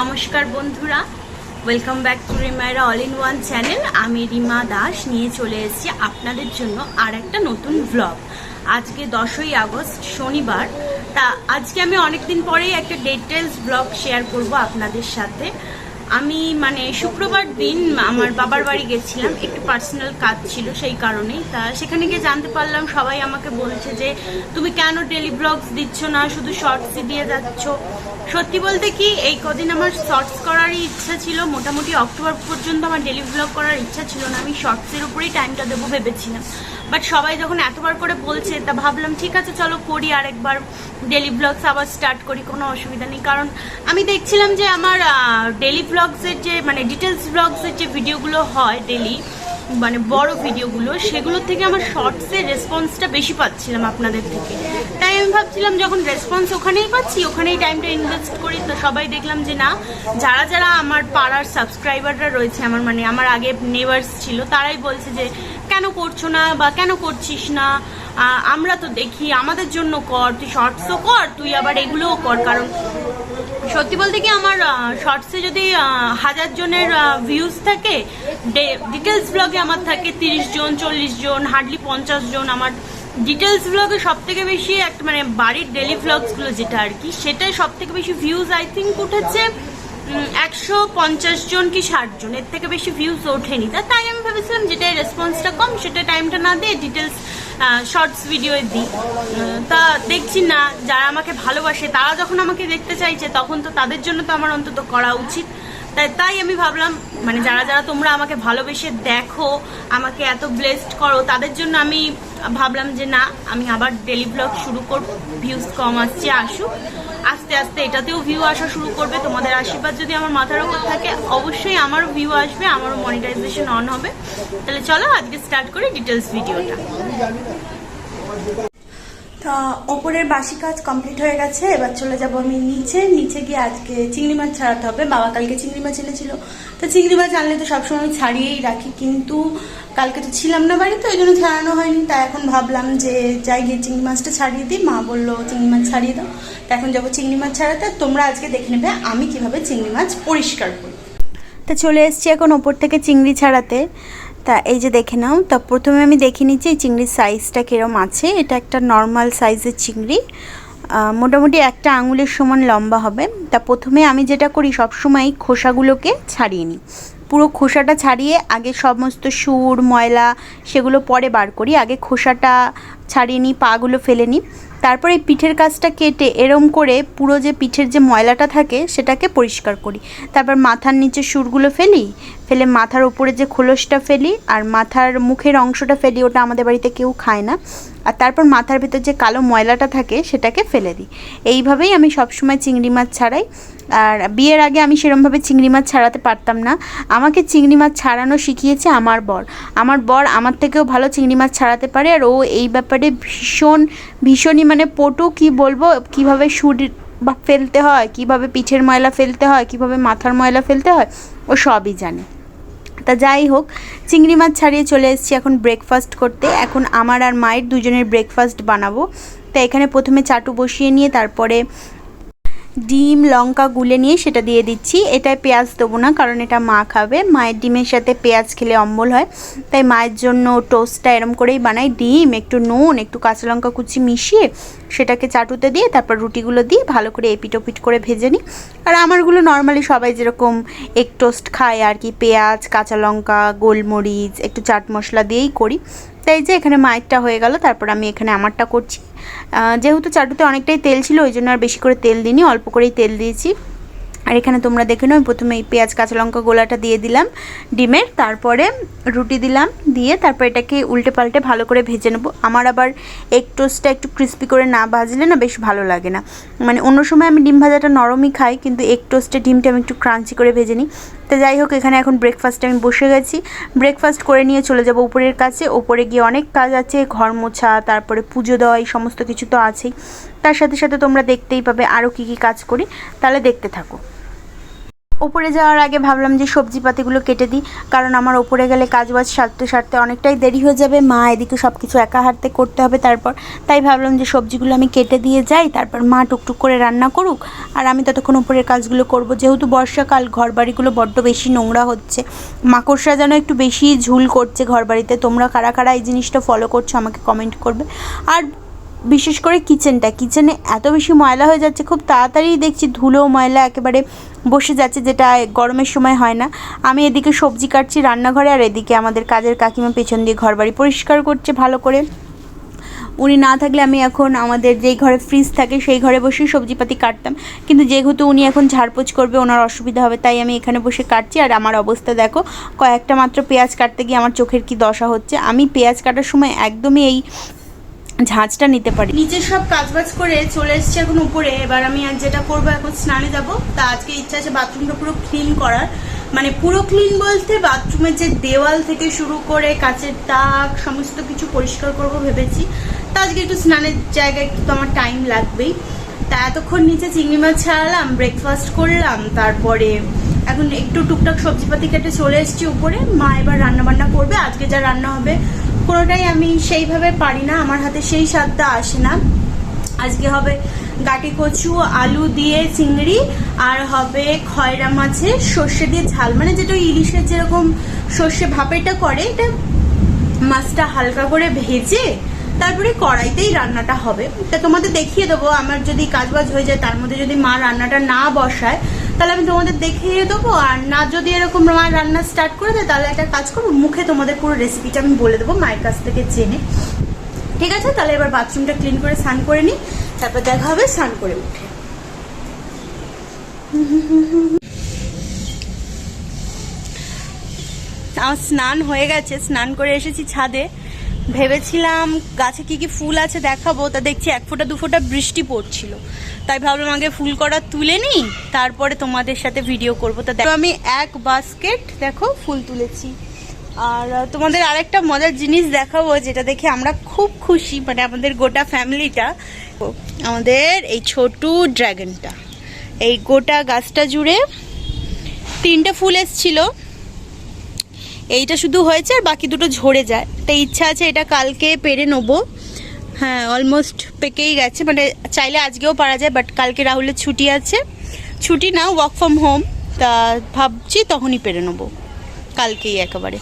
নমস্কার বন্ধুরা welcome back to Rimayra all in one channel আমি রিমা দাস, নিয়ে চলে এসেছি আপনাদের জন্য আর একটা নতুন ব্লগ আজকে দশই আগস্ট, শনিবার। তা আজকে আমি অনেকদিন পরেই একটা ডিটেলস ব্লগ শেয়ার করব আপনাদের সাথে। আমি মানে শুক্রবার দিন আমার বাবার বাড়ি গেছিলাম। একটু পার্সোনাল কাজ ছিল সেই কারণেই। তা সেখানে গিয়ে জানতে পারলাম, সবাই আমাকে বলছে যে, তুমি কেন ডেলি ব্লগস দিচ্ছ না? শুধু শর্টসই দিয়ে যাচ্ছ? সত্যি বলতে কি, এই কদিন আমার শর্টস করারই ইচ্ছা ছিল। মোটামুটি অক্টোবর পর্যন্ত আমার ডেলি ব্লগ করার ইচ্ছা ছিল না। আমি শর্টসের উপরেই টাইমটা দেবো ভেবেছিলাম। বাট সবাই যখন এতবার করে বলছে, তা ভাবলাম, ঠিক আছে, চলো করি আরেকবার। ডেলি ব্লগস আবার স্টার্ট করি, কোনো অসুবিধা নেই। কারণ আমি দেখছিলাম যে আমার ডেলি ব্লগসের যে মানে ডিটেলস ব্লগসের যে ভিডিওগুলো হয় ডেলি মানে বড় ভিডিওগুলো সেগুলো থেকে আমার শর্টসের রেসপন্সটা বেশি পাচ্ছিলাম আপনাদের থেকে। তাই আমি ভাবছিলাম যখন রেসপন্স ওখানেই পাচ্ছি, ওখানেই টাইমটা ইনভেস্ট করি, তো সবাই দেখলাম যে না, যারা যারা আমার পাড়ার সাবস্ক্রাইবাররা রয়েছে, আমার মানে আমার আগে নেবার্স ছিল, তারাই বলছে যে, কেন করছ না বা কেন করছিস না? আমরা তো দেখি আমাদের জন্য কর, তুই শর্টসও কর, তুই আবার এগুলোও কর, কারণ সত্যি বলতে কি আমার শর্টসে যদি হাজার জনের ভিউজ থাকে ডিটেলস ব্লগে আমার থাকে তিরিশ জন, চল্লিশ জন হার্ডলি পঞ্চাশ জন, আমার ডিটেলস ব্লগে সব থেকে বেশি একটা মানে বাড়ির ডেলি ব্লগসগুলো যেটা আর কি, সেটাই সব থেকে বেশি ভিউজ আই থিঙ্ক উঠেছে। একশো পঞ্চাশ জন কি ষাট জন? এর থেকে বেশি ভিউজ ওঠেনি। তা তাই আমি ভেবেছিলাম যেটা রেসপন্সটা কম, সেটা টাইমটা না দিয়ে ডিটেলস শর্টস ভিডিও দিই। তা দেখছি না, যারা আমাকে ভালোবাসে, তারা যখন আমাকে দেখতে চাইছে, তখন তো তাদের জন্য তো আমার অন্তত করা উচিত। তাই তাই আমি ভাবলাম মানে যারা যারা তোমরা আমাকে ভালোবেসে দেখো, আমাকে এত ব্লেসড করো, তাদের জন্য আমি ভাবলাম যে না, আমি আবার ডেলি ব্লগ শুরু করব। ভিউজ কম আসছে, আসুক। আস্তে আস্তে এটাতেও ভিউ আসা শুরু করবে। তোমাদের আশীর্বাদ যদি আমার মাথার ওপর থাকে, অবশ্যই আমারও ভিউ আসবে, আমারও মনিটাইজেশন অন হবে। তাহলে চলো আজকে স্টার্ট করি ডিটেলস ভিডিওটা তা ওপরের বাসি কাজ কমপ্লিট হয়ে গেছে, এবার চলে যাব আমি নিচে। নিচে গিয়ে আজকে চিংড়ি মাছ ছাড়াতে হবে। বাবা কালকে চিংড়ি মাছ এনেছিল। তো চিংড়ি মাছ আনলে তো সবসময় আমি ছাড়িয়েই রাখি, কিন্তু কালকে তো ছিলাম না বাড়িতে, ওই জন্য ছাড়ানো হয়নি। তাই এখন ভাবলাম যে যাই গিয়ে চিংড়ি মাছটা ছাড়িয়ে দিই। মা বলল, চিংড়ি মাছ ছাড়িয়ে দাও। তা এখন যাব চিংড়ি মাছ ছাড়াতে। তোমরা আজকে দেখে নেবে আমি কীভাবে চিংড়ি মাছ পরিষ্কার করি। তা চলে এসেছি এখন ওপর থেকে চিংড়ি ছাড়াতে। তা এই যে দেখে নাও, তা প্রথমে আমি দেখে নিচ্ছি এই চিংড়ির সাইজটা কীরকম আছে। এটা একটা নর্মাল সাইজের চিংড়ি। মোটামুটি একটা আঙুলের সমান লম্বা হবে। তা প্রথমে আমি যেটা করি সবসময় খোসাগুলোকে ছাড়িয়ে নিই। পুরো খোসাটা ছাড়িয়ে আগে সমস্ত সুর, ময়লা সেগুলো পরে বার করি। আগে খোসাটা ছাড়িয়ে নিই, পাগুলো ফেলে নিই। তারপরে এই পিঠের কাজটা কেটে এরম করে পুরো যে পিঠের যে ময়লাটা থাকে সেটাকে পরিষ্কার করি। তারপর মাথার নিচে সুরগুলো ফেলি। ফেলে মাথার উপরে যে খোলসটা ফেলি আর মাথার মুখের অংশটা ফেলি, ওটা আমাদের বাড়িতে কেউ খায় না। আর তারপর মাথার ভিতর যে কালো ময়লাটা থাকে, সেটাকে ফেলে দিই। এইভাবেই আমি সবসময় চিংড়ি মাছ ছাড়াই। আর বিয়ের আগে আমি সেরমভাবে চিংড়ি মাছ ছাড়াতে পারতাম না। আমাকে চিংড়ি মাছ ছাড়ানো শিখিয়েছে আমার বর। আমার বর আমার থেকেও ভালো চিংড়ি মাছ ছাড়াতে পারে। আর ও এই ব্যাপারে ভীষণ, ভীষণই মানে পটু, কি বলব, কীভাবে সুর বা ফেলতে হয়, কীভাবে পিঠের ময়লা ফেলতে হয়, কীভাবে মাথার ময়লা ফেলতে হয়, ও সবই জানে। তা যাই হোক, চিংড়ি মাছ ছাড়িয়ে চলে এসেছি এখন ব্রেকফাস্ট করতে। এখন আমার আর মায়ের দুজনের ব্রেকফাস্ট বানাবো। তা এখানে প্রথমে চাটু বসিয়ে নিয়ে, তারপরে ডিম, লঙ্কা গুলে নিয়ে সেটা দিয়ে দিচ্ছি। এটায় পেঁয়াজ দেবো না, কারণ এটা মা খাবে। মায়ের ডিমের সাথে পেঁয়াজ খেলে অম্বল হয়। তাই মায়ের জন্য টোস্টটা এরম করেই বানাই। ডিম, একটু নুন, একটু কাঁচা লঙ্কা কুচি মিশিয়ে সেটাকে চাটুতে দিয়ে তারপর রুটিগুলো দিয়ে ভালো করে এপিট ওপিট করে ভেজে নিই। আর আমারগুলো নর্মালি সবাই যেরকম এক টোস্ট খায় আর কি, পেঁয়াজ, কাঁচা লঙ্কা, গোলমরিচ, একটু চাট মশলা দিয়েই করি। তাই যে এখানে মায়েরটা হয়ে গেল, তারপর আমি এখানে আমারটা করছি। যেহেতু চাটুতে অনেকটাই তেল ছিল, ওই জন্য আর বেশি করে তেল দিইনি, অল্প করেই তেল দিয়েছি। আর এখানে তোমরা দেখে নাও প্রথমে এই পেঁয়াজ, কাঁচা লঙ্কা, গোলাটা দিয়ে দিলাম ডিমের, তারপরে রুটি দিলাম, দিয়ে তারপর এটাকে উল্টে পাল্টে ভালো করে ভেজে নেব। আমার আবার এক টোস্টটা একটু ক্রিস্পি করে না ভাজলে না বেশ ভালো লাগে না। মানে অন্য সময় আমি ডিম ভাজাটা নরমই খাই, কিন্তু এক টোস্টে ডিমটা আমি একটু ক্রাঞ্চি করে ভেজে নিই। তো যাই হোক, এখানে এখন ব্রেকফাস্টে আমি বসে গেছি। ব্রেকফাস্ট করে নিয়ে চলে যাব উপরের কাছে। ওপরে গিয়ে অনেক কাজ আছে, ঘর মোছা, তারপরে পুজো দেওয়া, এই সমস্ত কিছু তো আছেই। তার সাথে সাথে তোমরা দেখতেই পাবে আরও কী কী কাজ করি। তাহলে দেখতে থাকো। ওপরে যাওয়ার আগে ভাবলাম যে সবজি পাতিগুলো কেটে দিই, কারণ আমার ওপরে গেলে কাজ বাজ সারতে সারতে অনেকটাই দেরি হয়ে যাবে। মা এদিকে সব কিছু একা হাতে করতে হবে তারপর। তাই ভাবলাম যে সবজিগুলো আমি কেটে দিয়ে যাই, তারপর মা টুকটুক করে রান্না করুক, আর আমি ততক্ষণ উপরের কাজগুলো করব। যেহেতু বর্ষাকাল ঘর বাড়িগুলো বড্ড বেশি নোংরা হচ্ছে। মাকড়সা যেন একটু বেশি ঝুল করছে ঘর বাড়িতে তোমরা কারা কারা এই জিনিসটা ফলো করছ আমাকে কমেন্ট করবে। আর বিশেষ করে কিচেনটা। কিচেনে এত বেশি ময়লা হয়ে যাচ্ছে, খুব তাড়াতাড়ি দেখছি ধুলো ময়লা একেবারে বসে যাচ্ছে, যেটা গরমের সময় হয় না। আমি এদিকে সবজি কাটছি রান্নাঘরে, আর এদিকে আমাদের কাজের কাকিমা পেছন দিয়ে ঘরবাড়ি পরিষ্কার করছে ভালো করে। উনি না থাকলে আমি এখন আমাদের যেই ঘরে ফ্রিজ থাকে, সেই ঘরে বসেই সবজিপাতি কাটতাম। কিন্তু যেহেতু উনি এখন ঝাড়পোছ করবে, ওনার অসুবিধা হবে, তাই আমি এখানে বসে কাটছি। আর আমার অবস্থা দেখো, কয়েকটা মাত্র পেঁয়াজ কাটতে গিয়ে আমার চোখের কি দশা হচ্ছে? আমি পেঁয়াজ কাটার সময় একদমই এই ঝাঁঝটা নিতে পারি। নিচের সব কাজবাজ করে চলে এসেছি এখন উপরে। এবার আমি আজ যেটা করব, এখন স্নানে যাব। তা আজকে ইচ্ছা আছে বাথরুমটা পুরো ক্লিন করার। মানে পুরো ক্লিন বলতে বাথরুমের যে দেওয়াল থেকে শুরু করে কাচের তাক, সমস্ত কিছু পরিষ্কার করব ভেবেছি। তা আজকে একটু স্নানের জায়গায় একটু তো আমার টাইম লাগবেই। তা এতক্ষণ নিচে চিংড়ি মাছ ছাড়ালাম ব্রেকফাস্ট করলাম, তারপরে এখন একটু টুকটাক সবজিপাতি কেটে চলে এসেছি উপরে। মা এবার রান্না বান্না করবে। আজকে যা রান্না হবে কোনোটাই আমি সেইভাবে পারি না, আমার হাতে সেই স্বাদটা আসে না। আজকে হবে গাটি কচু, আলু দিয়ে চিংড়ি, আর হবে খয়রা মাছের সর্ষে দিয়ে ঝাল। মানে যেটা ইলিশের যেরকম সর্ষে ভাপেটা করে, এটা মাছটা হালকা করে ভেজে তারপরে কড়াইতেই রান্নাটা হবে। তা তোমাদের দেখিয়ে দেবো, আমার যদি কাজবাজ হয়ে যায়, তার মধ্যে যদি মা রান্নাটা না বসায় তাহলে আমি তোমাদের দেখিয়ে দেবো, আর না যদি এরকম মা রান্না স্টার্ট করে দেয়, তাহলে একটা কাজ করব, মুখে তোমাদের পুরো রেসিপিটা আমি বলে দেবো মায়ের কাছ থেকে জেনে। ঠিক আছে? তাহলে এবার বাথরুমটা ক্লিন করে স্নান করে নিই, তারপর দেখা হবে স্নান করে উঠে। আমার স্নান হয়ে গেছে, স্নান করে এসেছি ছাদে। ভেবেছিলাম গাছে কি কি ফুল আছে দেখাবো, তা দেখছি এক ফোঁটা, দু ফোঁটা বৃষ্টি পড়ছিল। তাই ভাবলাম আগে ফুল করা তুলে নিই, তারপরে তোমাদের সাথে ভিডিও করব। তা দেখো, আমি এক বাস্কেট দেখো, ফুল তুলেছি। আর তোমাদের আরেকটা মজার জিনিস দেখাবো, যেটা দেখে আমরা খুব খুশি মানে আমাদের গোটা ফ্যামিলিটা আমাদের এই ছোট ড্রাগনটা এই গোটা গাছটা জুড়ে তিনটে ফুল এসছিল। এইটা শুধু হয়েছে আর বাকি দুটো ঝরে যায়। তাই ইচ্ছা আছে, এটা কালকে পেরে নেব। হ্যাঁ অলমোস্ট পেকেই গেছে মানে চাইলে আজকেও পারা যায় বাট কালকে রাহুলের ছুটি আছে। ছুটি না ওয়ার্ক ফ্রম হোম তা ভাবছি তখনই পেরে নেব, কালকেই একেবারে।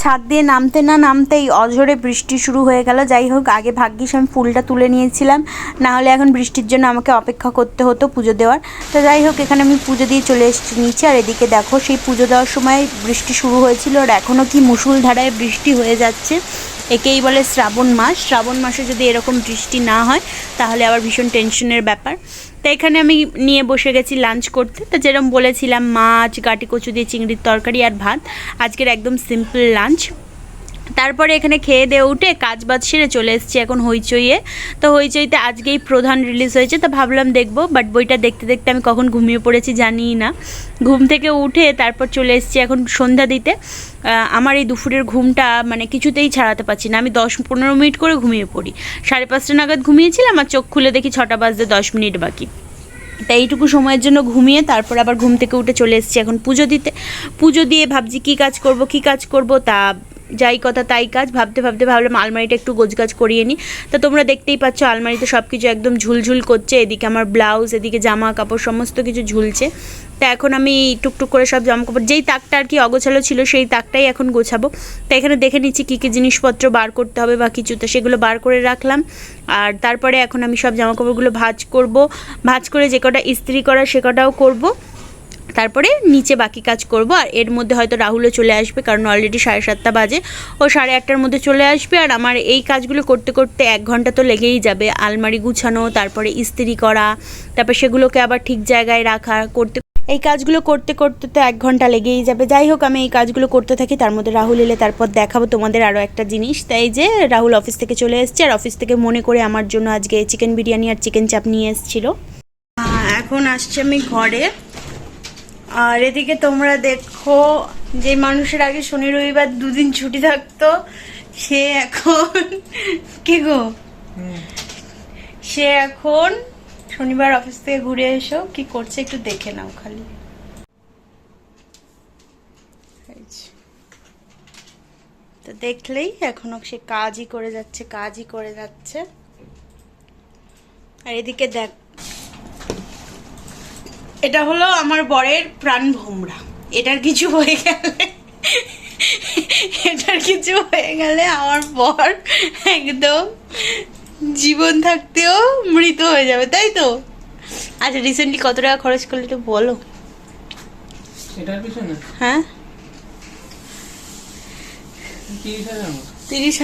ছাদ দিয়ে নামতে না নামতেই অঝরে বৃষ্টি শুরু হয়ে গেল। যাই হোক, আগে ভাগ্যিস আমি ফুলটা তুলে নিয়েছিলাম, না হলে এখন বৃষ্টির জন্য আমাকে অপেক্ষা করতে হতো পুজো দেওয়ার। তো যাই হোক, এখানে আমি পুজো দিয়ে চলে এসেছি নিচে, আর এদিকে দেখো সেই পুজো দেওয়ার সময় বৃষ্টি শুরু হয়েছিল, আর এখনও কি মুসুল ধারায় বৃষ্টি হয়ে যাচ্ছে। একেই বলে শ্রাবণ মাস। শ্রাবণ মাসে যদি এরকম বৃষ্টি না হয়, তাহলে আবার ভীষণ টেনশনের ব্যাপার। তো এখানে আমি নিয়ে বসে গেছি লাঞ্চ করতে। তো যেরকম বলেছিলাম, মাছ গাটি কচু দিয়ে চিংড়ির তরকারি আর ভাত। আজকের একদম সিম্পল লাঞ্চ। তারপরে এখানে খেয়ে দিয়ে উঠে কাজ বাজ সেরে চলে এসেছি এখন হইচইয়ে। তো হইচইতে আজকেই প্রধান রিলিজ হয়েছে, তো ভাবলাম দেখব বাট বইটা দেখতে দেখতে আমি কখন ঘুমিয়ে পড়েছি জানি না। ঘুম থেকে উঠে তারপর চলে এসেছি এখন সন্ধ্যা দিতে। আমার এই দুপুরের ঘুমটা মানে কিছুতেই ছাড়াতে পারছি না। আমি দশ পনেরো মিনিট করে ঘুমিয়ে পড়ি। সাড়ে পাঁচটা নাগাদ ঘুমিয়েছিলাম আর চোখ খুলে দেখি ছটা বাজতে দশ মিনিট বাকি। তাই এইটুকু সময়ের জন্য ঘুমিয়ে তারপর আবার ঘুম থেকে উঠে চলে এসেছি এখন পুজো দিতে। পুজো দিয়ে ভাবছি কী কাজ করব, কী কাজ করব তা যাই কথা, তাই কাজ। ভাবতে ভাবতে ভাবলাম আলমারিটা একটু গোছগাছ করিয়ে নিই। তা তোমরা দেখতেই পাচ্ছ আলমারিতে সব কিছু একদম ঝুলঝুল করছে। এদিকে আমার ব্লাউজ, এদিকে জামা কাপড় সমস্ত কিছু ঝুলছে। তা এখন আমি টুকটুক করে সব জামা কাপড় যেই তাকটা আর কি অগোছালো ছিল সেই তাকটাই এখন গোছাবো। তা এখানে দেখে নিচ্ছি কী কী জিনিসপত্র বার করতে হবে বা কিছু। তো সেগুলো বার করে রাখলাম। আর তারপরে এখন আমি সব জামা কাপড়গুলো ভাঁজ করব। ভাঁজ করে যে কটা ইস্ত্রি করা, সে কটাও করব। তারপরে নিচে বাকি কাজ করব, আর এর মধ্যে হয়তো রাহুলও চলে আসবে, কারণ অলরেডি সাড়ে সাতটা বাজে। ও সাড়ে আটটার মধ্যে চলে আসবে, আর আমার এই কাজগুলো করতে করতে এক ঘণ্টা তো লেগেই যাবে। আলমারি গুছানো, তারপরে ইস্ত্রি করা, তারপর সেগুলোকে আবার ঠিক জায়গায় রাখা, করতে এই কাজগুলো করতে করতে তো এক ঘণ্টা লেগেই যাবে। যাই হোক, আমি এই কাজগুলো করতে থাকি, তার মধ্যে রাহুল এলে তারপর দেখাবো তোমাদের আরও একটা জিনিস। তাই যে, রাহুল অফিস থেকে চলে এসছে, আর অফিস থেকে মনে করে আমার জন্য আজকে চিকেন বিরিয়ানি আর চিকেন চাপ নিয়ে এসেছিল। এখন আসছি আমি ঘরে। আর এদিকে তোমরা দেখো যে মানুষের আগে শনি রবিবার দুদিন ছুটি থাকতো সে এখন কি গো? সে এখন শনিবার অফিস থেকে ঘুরে এসো কি করছে একটু দেখে নাও খালি। তো দেখলেই এখনও সে কাজই করে যাচ্ছে কাজই করে যাচ্ছে। আর এদিকে দেখ এটা হলো আমার বরের প্রাণ ভোমরা। এটার কিছু হয়ে গেলে এটার কিছু হয়ে গেলে আমার বর একদম জীবন থাকতেও মৃত হয়ে যাবে তাই তো? আচ্ছা রিসেন্টলি কত টাকা খরচ করলে একটু বলো। এটার পিছনে? হ্যাঁ? তিরিশ হাজার তিরিশ